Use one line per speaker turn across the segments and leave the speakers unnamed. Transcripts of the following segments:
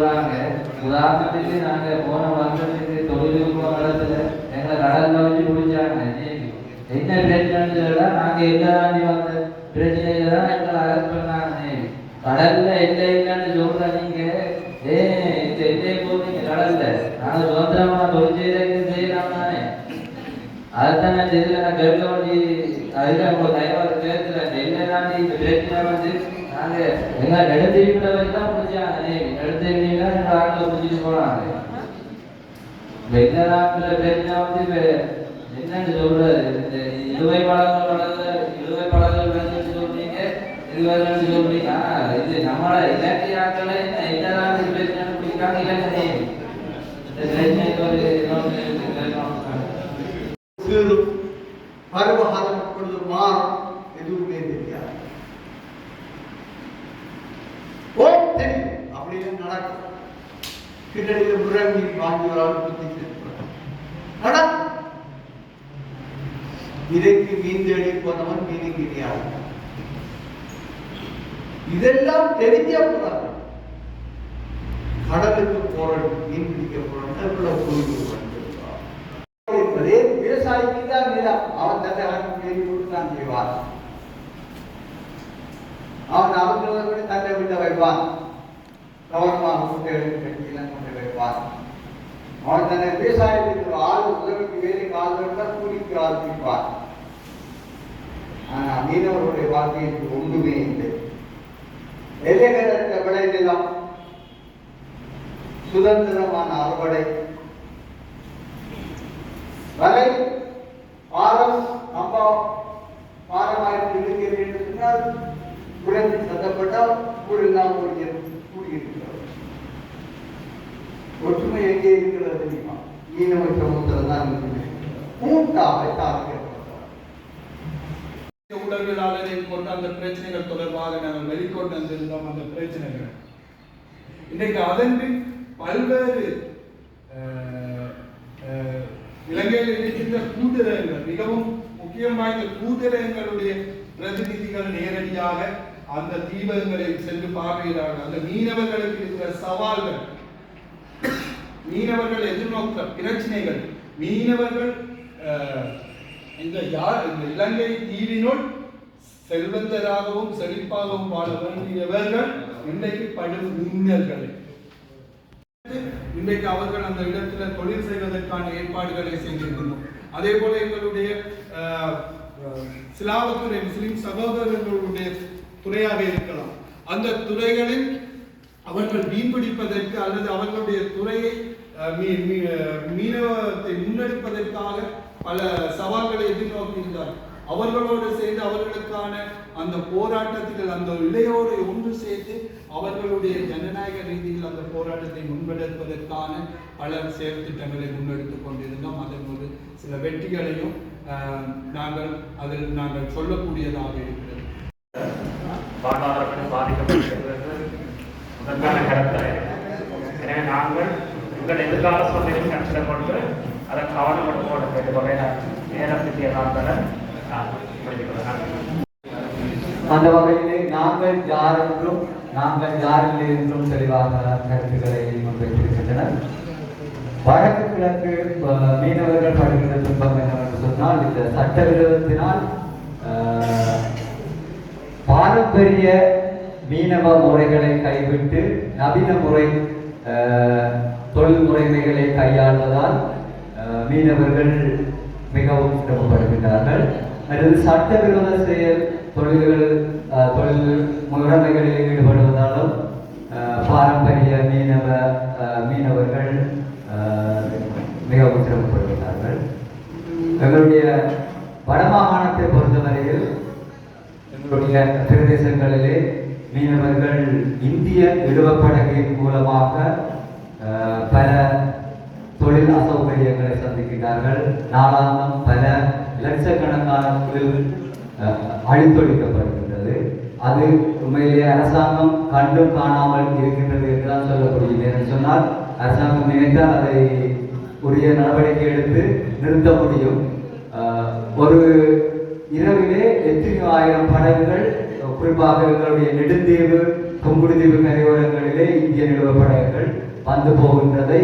சொல்றாங்க. உதாரணத்துக்கு நாங்க போன வருஷத்துக்கு தொழிலுக்கு போன இடத்துல எங்களை கடல்ல வச்சு பிடிச்சாங்க. என்ன பிரச்சனைன்னு நாங்க எங்க தாண்டி வந்த பிரச்சனையில தான் எங்களை அரெஸ்ட் பண்ணாங்க கடல்ல எல்லை இல்லைன்னு சொல்ற நீங்க ஏ இந்த எல்லையை போறீங்க கடல்ல. நாங்க சுதந்திரமா தொழில் செய்யலாம் தானே. அதுதான் நான் தெரியல நான் கேட்க வேண்டி அதுதான் உங்க தயவாக கேட்கல. என்ன தாண்டி இந்த பிரச்சனை வந்து எங்க நெடுந்தீவிட வரைக்கும் தான் முடிச்சாங்க நேவி ஆட்டில் போனாங்க. வந்து என்னன்னு இந்த இழுவை இழுவை சொல்றீங்க. சொல்றீங்க இது நம்மள இலக்கிய ஆக்களை என்ன பிரச்சனை பிடிக்காங்க இந்த ஒரு
பருவகாலம் எப்பொழுது மாறும். எதுவுமே தெரியாது. கிட்டடியில முழங்கி வாங்கி ஒரு ஆள் புத்தி செலுத்துவார். நடக்கும் மீன் தேடி போனவன் மீனுக்கு இனியாது இதெல்லாம் தெரிஞ்ச போறாங்க கடலுக்கு போறோம் மீன் பிடிக்க போறோம் இவ்வளவு புரிந்து கொண்டிருக்கிறார் என்பதே விவசாயிக்கு தான் நிலம் அவன் தன்னை அவனுக்கு எழுதி கொடுத்தான் செய்வான் அவன் அவங்களை விட தன்னை விட்டு வைப்பான் கவனமாக முட்டைகளுக்கு கட்டியெல்லாம் கொண்டு வைப்பார் அவன் தன்னை விவசாயத்துக்கு ஒரு ஆள் உதவிக்கு வேலைக்கு ஆள் இருந்தால் கூலிக்கு ஆள் பிடிப்பான் ஆனா மீனவர்களுடைய வாழ்க்கைக்கு ஒன்றுமே இல்லை. எல்லைகளற்ற விளை நிலம் சுதந்திரமான அறுவடை வலை பாரம் அம்பா பாரமாயிரத்தி இருக்கிறது என்று சொன்னால் குழந்தை சத்தப்பட்டால் ஒரு கூடிய கூடியிருக்கிறது ஒற்றுமை எங்கே இருக்கிறது தெரியுமா? மீனவ சமூகத்தில் தான் இருக்கிறது. கூட்டாக தாக்கப்படுறார்
உளவியலாளரையும் கொண்டு அந்த பிரச்சனைகள் தொடர்பாக நாங்கள் வெளிக்கொண்டு வந்திருந்தோம் அந்த பிரச்சனைகள். இன்றைக்கு அதன் பின் பல்வேறு இலங்கையில் இருக்கின்ற கூட்டுறவுகள் மிகவும் முக்கியம் வாய்ந்த கூட்டுறவுகளுடைய பிரதிநிதிகள் நேரடியாக அந்த தீபங்களை சென்று பார்வையிடார்கள் அந்த மீனவர்களுக்கு இருக்கிற சவால்கள் மீனவர்கள் எதிர்நோக்க பிரச்சனைகள். மீனவர்கள் அஹ், இந்த யார் இந்த இலங்கை தீவினுள் செல்வந்தராகவும் செழிப்பாகவும் வாழ வேண்டியவர்கள் இன்றைக்கு படும் மின்னல்கள் இன்றைக்கு அவர்கள் அந்த இடத்துல தொழில் செய்வதற்கான ஏற்பாடுகளை செய்திருக்கிறோம் அதே போல எங்களுடைய அஹ், சிலாவத்துறை முஸ்லிம் சகோதரர்களுடைய துறையாக இருக்கலாம். அந்த துறைகளில் அவர்கள் மீன்பிடிப்பதற்கு அல்லது அவர்களுடைய துறையை மீனவத்தை முன்னெடுப்பதற்காக பல சவால்களை எதிர்நோக்கியிருந்தார். அவர்களோடு சேர்ந்து அவர்களுக்கான அந்த போராட்டத்தில் அந்த இளையோரை ஒன்று சேர்த்து அவர்களுடைய ஜனநாயக ரீதியில் அந்த போராட்டத்தை முன்னெடுப்பதற்கான பல செயல் திட்டங்களை முன்னெடுத்துக் கொண்டிருந்தோம். அதன் ஒரு சில வெற்றிகளையும் அஹ், நாங்கள் அதில் நாங்கள் சொல்லக்கூடியதாக இருக்கிறது.
பாதிக்கப்பட்டிருக்கிறது. முதற்கான எனவே நாங்கள் உங்கள் எதிர்கால சூழ்நிலையை கருத்தில் கொண்டு அதை கவனப்படுத்தோட கேட்டுக்கொண்டே நான் நேரத்தை நான்
அந்த வகையிலே நாங்கள் யார் என்றும் நாங்கள் யார் இல்லை என்றும் தெளிவாக கருத்துக்களை முன்வைத்திருக்கின்றனர் வடக்கு கிழக்கு மீனவர்கள் படுகிற துன்பம் என்னவென்று சொன்னால் இந்த சட்டவிரோதத்தினால் பாரம்பரிய மீனவ முறைகளை கைவிட்டு நவீன முறை தொழில் முறைமைகளை கையாள்வதால் மீனவர்கள் மிகவும் சிரமப்படுகின்றார்கள். அல்லது சட்டவிரோத செயல் தொழில்கள் தொழில் முறைமைகளில் ஈடுபடுவதாலும் பாரம்பரிய மீனவ மீனவர்கள் மிகவும் சிரமப்படுகிறார்கள் எங்களுடைய வடமாகாணத்தை பொறுத்தவரையில் எங்களுடைய பிரதேசங்களிலே மீனவர்கள் இந்திய இழுவப்படகின் மூலமாக பல தொழில் அசௌகரியங்களை சந்திக்கிறார்கள். நாளாந்தம் பல லட்சக்கணக்கான தொழில் அழித்தொழிக்கப்படுகின்றது. அது உண்மையிலேயே அரசாங்கம் கண்டும் காணாமல் இருக்கின்றது என்றுதான் சொல்லப்படுகிறது என்று சொன்னால் அரசாங்கம் நினைத்தால் அதை உரிய நடவடிக்கை எடுத்து நிறுத்த முடியும். ஒரு இரவிலே எத்தனை ஆயிரம் படகுகள் குறிப்பாக எங்களுடைய நெடுந்தீவு கொங்குடுதீவு கரையோரங்களிலே இந்திய நிறுவப்படைகள் வந்து போகின்றதை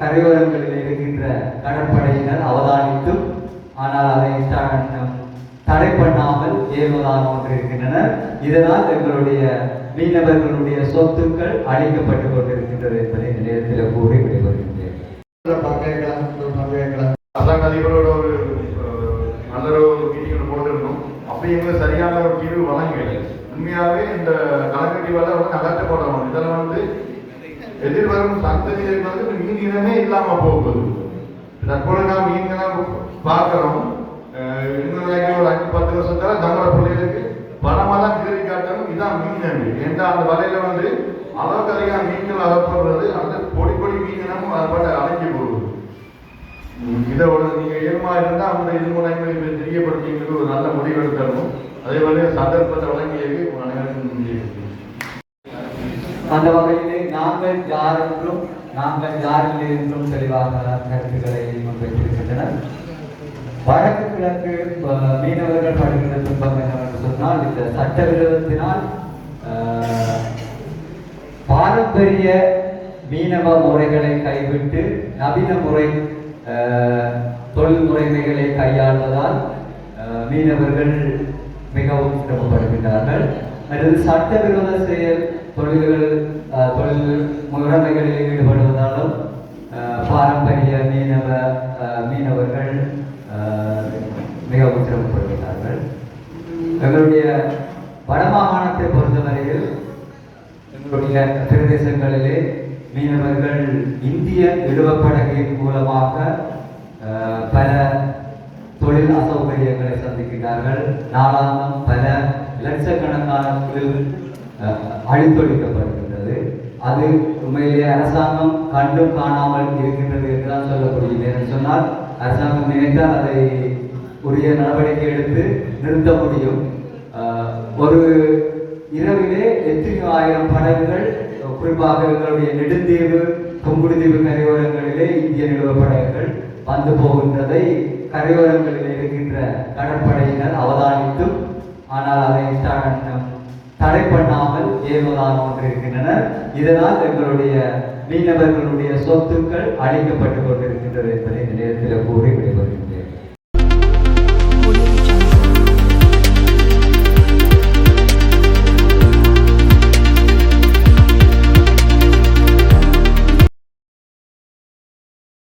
கரையோரங்களில் இருக்கின்ற கடற்படையினர் அவதானித்தும் ஆனால் அதை தடை பண்ணாமல் ஏறுவதாக கொண்டிருக்கின்றனர் இதனால் எங்களுடைய மீனவர்களுடைய சொத்துக்கள் அழிக்கப்பட்டு கொண்டிருக்கின்றது என்பதை இந்த நேரத்தில் கூறி விடைபெறுகின்றேன்.
அதிபரோட ஒரு நல்ல ஒரு மீட்டிங் போட்டிருந்தோம். எங்களுக்கு சரியான ஒரு தீர்வு வழங்கல உண்மையாகவே இந்த கலக்கட்டி வேலை வந்து அகற்றப்படணும் இதில் வந்து எதிர்வரும் சந்ததியினர் வந்து மீன் இல்லாம போகுது தற்போது நாம் மீன்களாம் பார்க்கிறோம் அஹ், ஒரு அஞ்சு பத்து வருஷத்துல தமிழ பிள்ளைகளுக்கு பணமெல்லாம் தான் கீறி காட்டணும் இதுதான் மீன் ஏன்னா அந்த வலையில வந்து அளவுக்கு மீன்கள் அகப்படுறது அந்த பொடி பொடி மீன்களும் இனமும் அதை பாட்டு அடைஞ்சு போகுது இதை ஒரு நீங்க ஏமா இருந்தா அந்த இது மூலம் எங்களுக்கு தெரியப்படுத்தி ஒரு நல்ல முடிவு எடுக்கணும் அதே மாதிரி சந்தர்ப்பத்தை வழங்கியது அனைவருக்கும்
அந்த வகையில் நாங்கள் யார் என்றும் நாங்கள் யாரில் என்றும் தெளிவாக கருத்துக்களை முன்வைத்திருக்கின்றனர். வடக்கு கிழக்கு மீனவர்கள் படுகின்ற துன்பம் என்னவென்று சொன்னால் இந்த சட்டவிரோதத்தினால் அஹ், பாரம்பரிய மீனவ முறைகளை கைவிட்டு நவீன முறை தொழில் முறைமைகளை கையாள்வதால் அஹ், மீனவர்கள் மிகவும் சிரமப்படுகின்றார்கள். அல்லது சட்டவிரோத செயல் தொழில்கள் அஹ், தொழில் முறைமைகளில் ஈடுபடுவதாலும் அஹ், பாரம்பரிய மீனவ அஹ், மீனவர்கள் அஹ், மிகவும் சிரமப்படுகிறார்கள் எங்களுடைய வடமாகாணத்தை பொறுத்தவரையில் எங்களுடைய பிரதேசங்களிலே மீனவர்கள் இந்திய இழுவப்படகின் மூலமாக அஹ், பல தொழில் அசௌகரியங்களை சந்திக்கிறார்கள். நாளாந்தம் பல லட்சக்கணக்கான தொழில் அழித்தொழிக்கப்படுகின்றது. அது உண்மையிலேயே அரசாங்கம் கண்டும் காணாமல் இருக்கின்றது என்றுதான் சொல்லக்கூடியது என்று சொன்னால் அரசாங்கம் நினைத்தால் அதை உரிய நடவடிக்கை எடுத்து நிறுத்த முடியும். ஒரு இரவிலே எத்தனை ஆயிரம் படகுகள் குறிப்பாக எங்களுடைய நெடுந்தீவு கொங்குடுதீவு கரையோரங்களிலே இந்திய நிலவ படகுகள் வந்து போகின்றதை கரையோரங்களில் இருக்கின்ற கடற்படையினர் அவதானித்தும் ஆனால் அதை தடை பண்ணாமல் ஏறுவதாக கொண்டிருக்கின்றனர் இதனால் எங்களுடைய மீனவர்களுடைய சொத்துக்கள் அழிக்கப்பட்டு கொண்டிருக்கின்றது